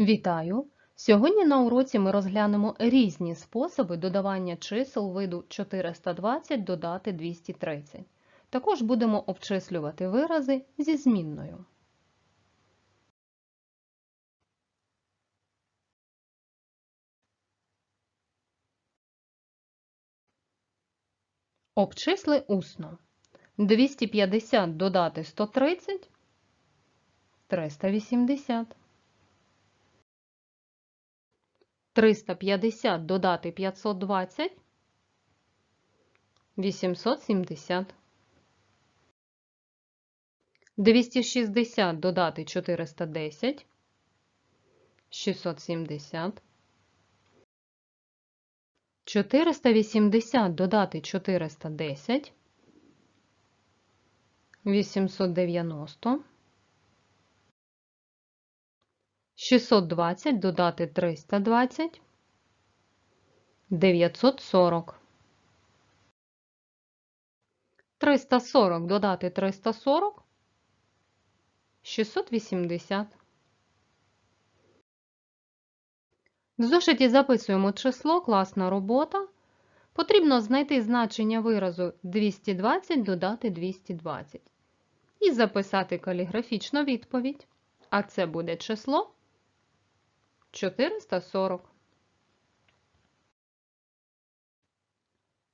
Вітаю! Сьогодні на уроці ми розглянемо різні способи додавання чисел виду 420 додати 230. Також будемо обчислювати вирази зі змінною. Обчисли усно. 250 додати 130 380. 350 додати 520 870. 260 додати 410 670. 480 додати 410 890. 620 додати 320 940. 340 додати 340 680. В зошиті записуємо число, класна робота. Потрібно знайти значення виразу 220 додати 220 і записати каліграфічну відповідь. А це буде число 440.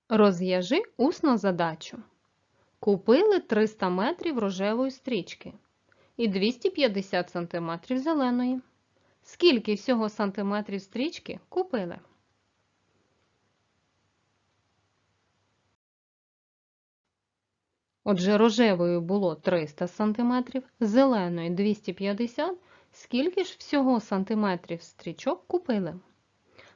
Розв'яжи усну задачу. Купили 300 метрів рожевої стрічки і 250 см зеленої. Скільки всього сантиметрів стрічки купили? Отже, рожевою було 300 см, зеленої 250 Скільки ж всього сантиметрів стрічок купили?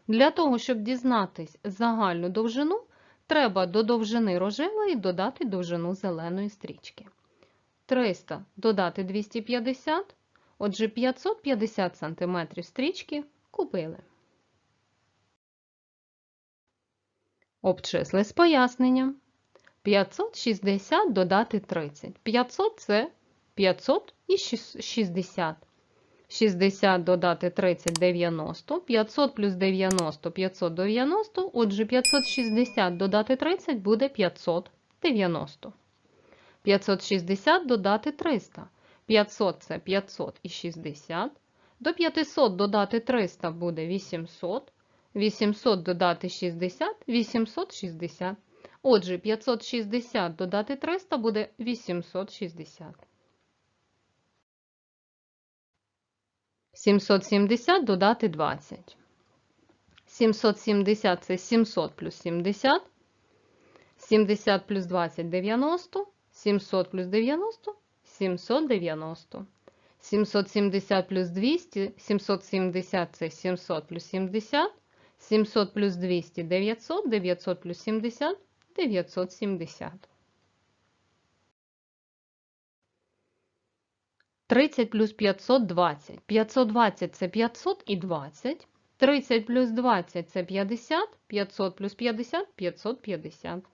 Для того, щоб дізнатись загальну довжину, треба до довжини рожевої додати довжину зеленої стрічки. 300 додати 250, отже, 550 см стрічки купили. Обчисли з поясненням. 560 додати 30. 500 це 500 і 60. 60 додати 30 90, 500 плюс 90 590, отже 560 додати 30 буде 590. 560 додати 300. 500 це 500 і 60. До 500 додати 300 буде 800. 800 додати 60 860. Отже, 560 додати 300 буде 860. 770 додати 20. 770 це 700 плюс 70. 70 плюс 20 90. 700 плюс 90 790. 770 плюс 200, 770 це 700 плюс 70. 700 плюс 200 900, 900 плюс 70 970. 30 плюс 520. 520 це 500 і 20. 30 плюс 20 це 50. 500 плюс 50 550.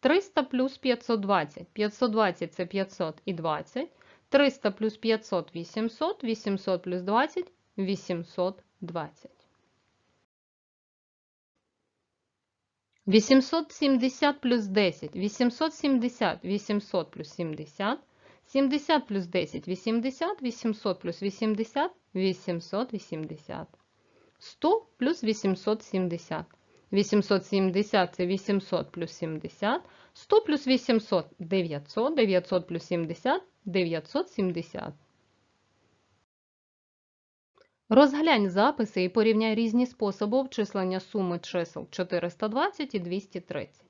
300 плюс 520. 520 це 500 і 20. 300 плюс 500 800. 800 плюс 20 820. 870 плюс 10. 870 800 плюс 70. 70 плюс 10 80, 800 плюс 80 880. 100 плюс 870. 870 це 800 плюс 70. 100 плюс 800 900, 900 плюс 70 970. Розглянь записи і порівняй різні способи обчислення суми чисел 420 і 230.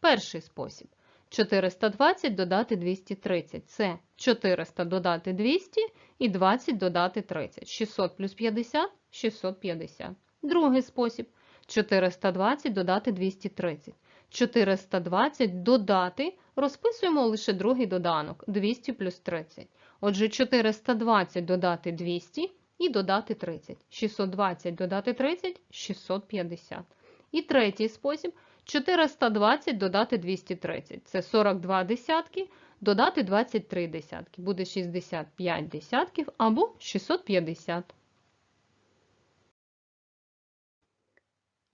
Перший спосіб. 420 додати 230. Це 400 додати 200 і 20 додати 30. 600 плюс 50 650. Другий спосіб. 420 додати 230. 420 додати, розписуємо лише другий доданок 200 плюс 30. Отже, 420 додати 200 і додати 30. 620 додати 30 650. І третій спосіб 420 додати 230. Це 42 десятки, додати 23 десятки. Буде 65 десятків або 650.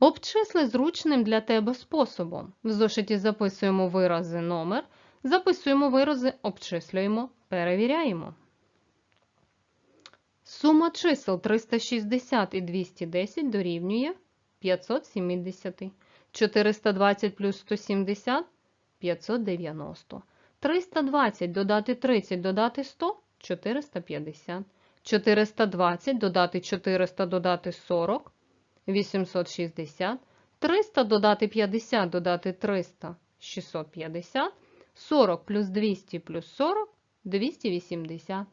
Обчисли зручним для тебе способом. В зошиті записуємо вирази номер, записуємо вирази, обчислюємо, перевіряємо. Сума чисел 360 і 210 дорівнює 570. 420 плюс 170 – 590. 320 додати 30 додати 100 – 450. 420 додати 400 додати 40 – 860. 300 додати 50 додати 300 – 650. 40 плюс 200 плюс 40 – 280.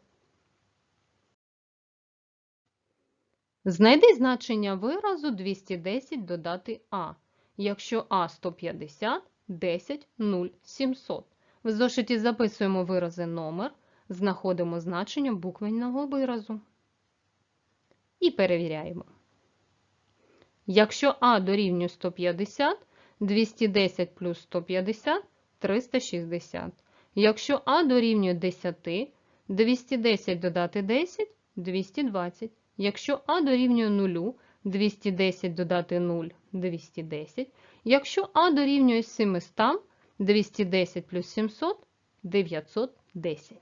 Знайди значення виразу 210 додати А. Якщо А 150, 10, 0, 700. В зошиті записуємо вирази номер, знаходимо значення буквенного виразу. І перевіряємо. Якщо А дорівнює 150, 210 плюс 150 360. Якщо А дорівнює 10, 210 додати 10 220. Якщо А дорівнює 0, 210 додати 0 210. Якщо А дорівнює 700, 210 плюс 700 910.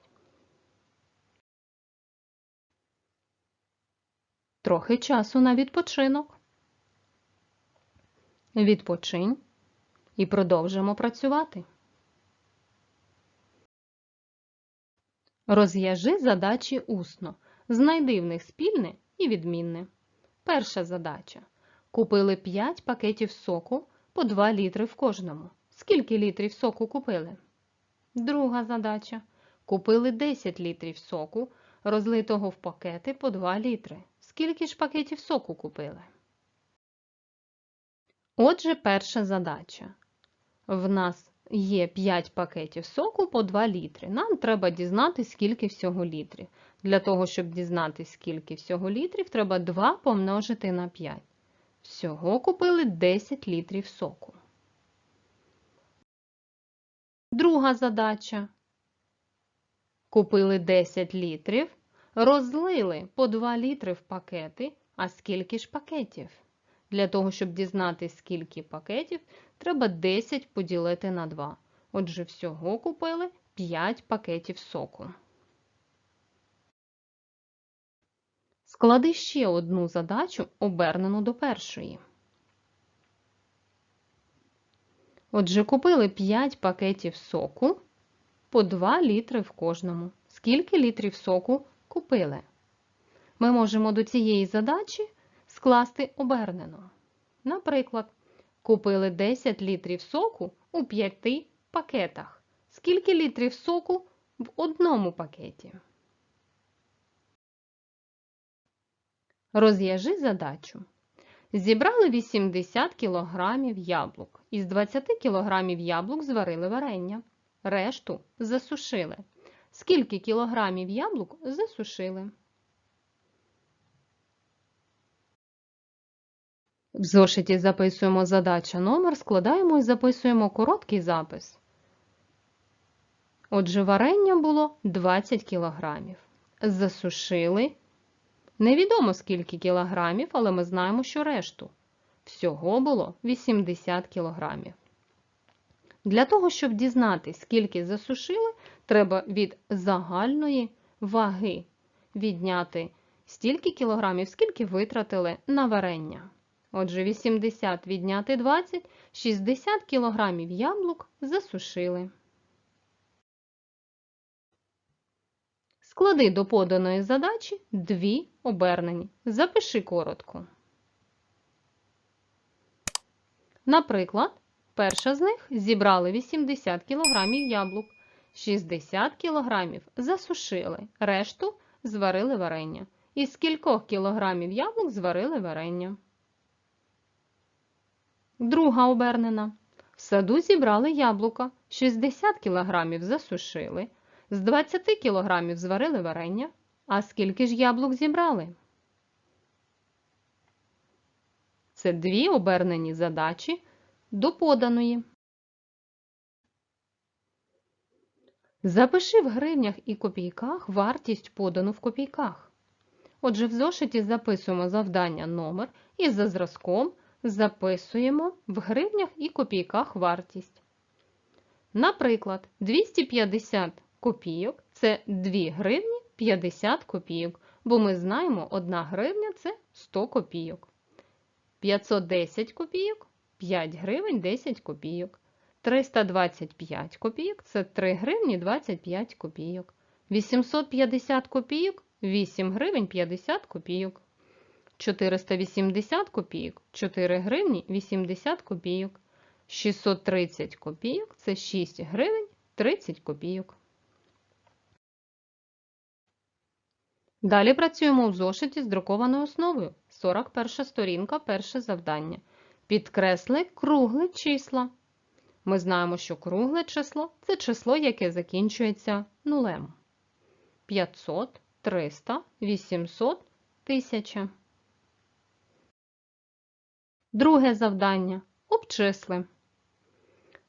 Трохи часу на відпочинок. Відпочинь і продовжимо працювати. Розв'яжи задачі усно. Знайди в них спільне і відмінне. Перша задача. Купили 5 пакетів соку по 2 літри в кожному. Скільки літрів соку купили? Друга задача. Купили 10 літрів соку, розлитого в пакети по 2 літри. Скільки ж пакетів соку купили? Отже, перша задача. В нас є 5 пакетів соку по 2 літри. Нам треба дізнатися, скільки всього літрів. Для того, щоб дізнатися, скільки всього літрів, треба 2 помножити на 5. Всього купили 10 літрів соку. Друга задача. Купили 10 літрів, розлили по 2 літри в пакети. А скільки ж пакетів? Для того, щоб дізнатися, скільки пакетів, треба 10 поділити на 2. Отже, всього купили 5 пакетів соку. Склади ще одну задачу, обернену до першої. Отже, купили 5 пакетів соку по 2 літри в кожному. Скільки літрів соку купили? Ми можемо до цієї задачі скласти обернено. Наприклад, купили 10 літрів соку у 5 пакетах. Скільки літрів соку в одному пакеті? Розв'яжи задачу. Зібрали 80 кг яблук. Із 20 кг яблук зварили варення. Решту засушили. Скільки кілограмів яблук засушили? В зошиті записуємо задача номер, складаємо і записуємо короткий запис. Отже, варення було 20 кілограмів. Засушили. Невідомо скільки кілограмів, але ми знаємо, що решту. Всього було 80 кілограмів. Для того, щоб дізнатися, скільки засушили, треба від загальної ваги відняти стільки кілограмів, скільки витратили на варення. Отже, 80 відняти 20, 60 кілограмів яблук засушили. Склади до поданої задачі дві обернені. Запиши коротко. Наприклад, перша з них зібрали 80 кг яблук, 60 кг засушили, решту зварили варення. Із скількох кілограмів яблук зварили варення. Друга обернена. В саду зібрали яблука, 60 кг засушили, з 20 кг зварили варення. А скільки ж яблук зібрали? Це дві обернені задачі до поданої. Запиши в гривнях і копійках вартість подану в копійках. Отже, в зошиті записуємо завдання номер і за зразком записуємо в гривнях і копійках вартість. Наприклад, 250 копійок це 2 гривні 50 копійок, бо ми знаємо, 1 гривня це 100 копійок. 510 копійок 5 гривень 10 копійок. 325 копійок це 3 гривні 25 копійок. 850 копійок 8 гривень 50 копійок. 480 копійок 4 гривні 80 копійок. 630 копійок це 6 гривень 30 копійок. Далі працюємо в зошиті з друкованою основою. 41 сторінка, перше завдання. Підкресли кругле числа. Ми знаємо, що кругле число це число, яке закінчується нулем. 500, 300, 800, 1000. Друге завдання. Обчисли.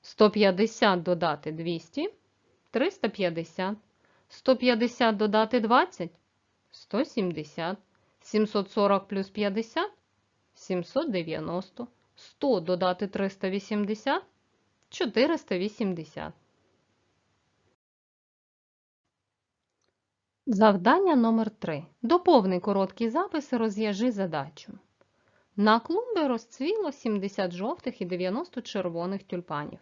150 додати 200, 350. 150 додати 20, 170. 740 плюс 50 790. 100 додати 380 480. Завдання номер 3. Доповни короткий запис і розв'яжи задачу. На клумбі розцвіло 70 жовтих і 90 червоних тюльпанів.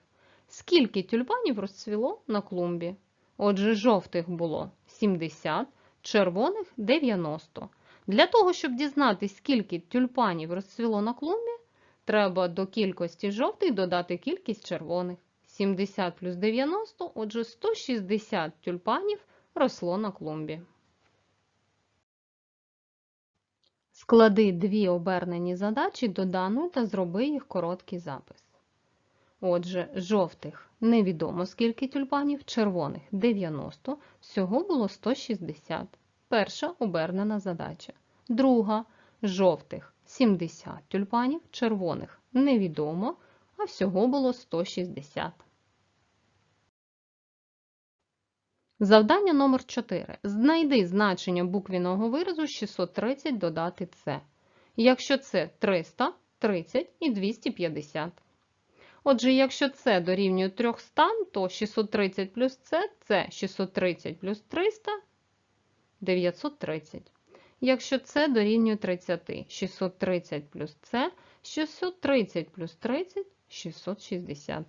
Скільки тюльпанів розцвіло на клумбі? Отже, жовтих було 70, червоних 90. Для того, щоб дізнатися, скільки тюльпанів розцвіло на клумбі, треба до кількості жовтих додати кількість червоних. 70 плюс 90, отже, 160 тюльпанів росло на клумбі. Склади дві обернені задачі до даної та зроби їх короткий запис. Отже, жовтих невідомо скільки тюльпанів, червоних 90, всього було 160. Перша обернена задача. Друга жовтих 70 тюльпанів, червоних невідомо, а всього було 160. Завдання номер 4. Знайди значення буквіного виразу 630 додати С. Якщо це 300, 30 і 250. Отже, якщо це дорівнює 300, то 630 плюс С – це 630 плюс 300 930. Якщо це дорівнює 30, 630 плюс С 630 плюс 30 660.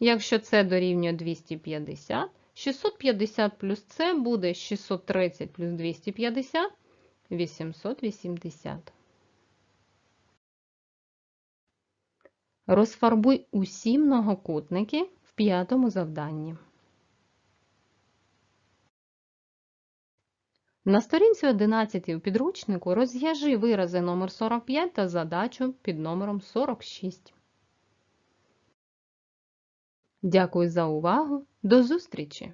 Якщо це дорівнює 250, 650 плюс С буде 630 плюс 250 880. Розфарбуй усі многокутники в п'ятому завданні. На сторінці 11 у підручнику розв'яжи вирази номер 45 та задачу під номером 46. Дякую за увагу. До зустрічі!